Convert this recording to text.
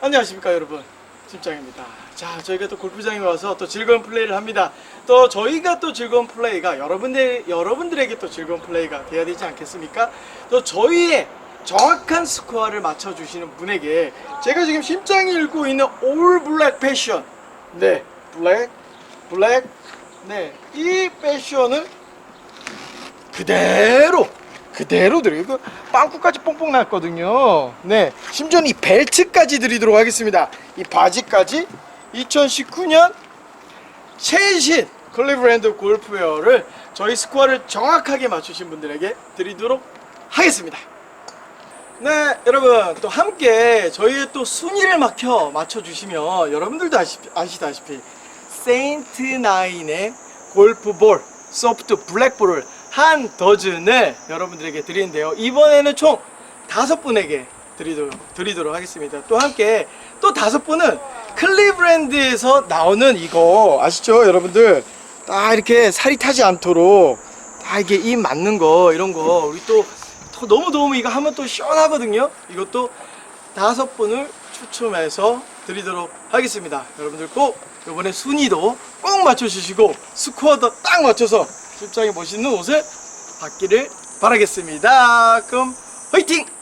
안녕하십니까 여러분. 심장입니다. 자 저희가 또 골프장에 와서 또 즐거운 플레이를 합니다. 또 저희가 또 즐거운 플레이가 여러분들 여러분들에게 또 즐거운 플레이가 돼야 되지 않겠습니까? 또 저희의 정확한 스코어를 맞춰주시는 분에게 제가 지금 심장이 읽고 있는 올 블랙 패션 네 블랙 블랙 네이 패션을 그대로 그대로 드리고 빵꾸까지 뽕뽕 났거든요. 네, 심지어 이 벨트까지 드리도록 하겠습니다. 이 바지까지 2019년 최신 클리브랜드 골프웨어를 저희 스코어를 정확하게 맞추신 분들에게 드리도록 하겠습니다. 네, 여러분 또 함께 저희의 또 순위를 막혀 맞춰주시면 여러분들도 아시, 아시다시피 세인트 나인의 골프볼 소프트 블랙볼을 한 더즌을 여러분들에게 드리는데요. 이번에는 총 다섯 분에게 드리도록, 드리도록 하겠습니다. 또 함께 또 다섯 분은 클리브랜드에서 나오는 이거 아시죠, 여러분들? 딱 이렇게 살이 타지 않도록 다 이게 입 맞는 거 이런 거 우리 또더 너무 더우면 이거 하면 또 시원하거든요. 이것도 다섯 분을 추첨해서 드리도록 하겠습니다. 여러분들 꼭 이번에 순위도 꼭 맞춰주시고 스코어도 딱 맞춰서 실장에 멋있는 옷을 받기를 바라겠습니다. 그럼 화이팅!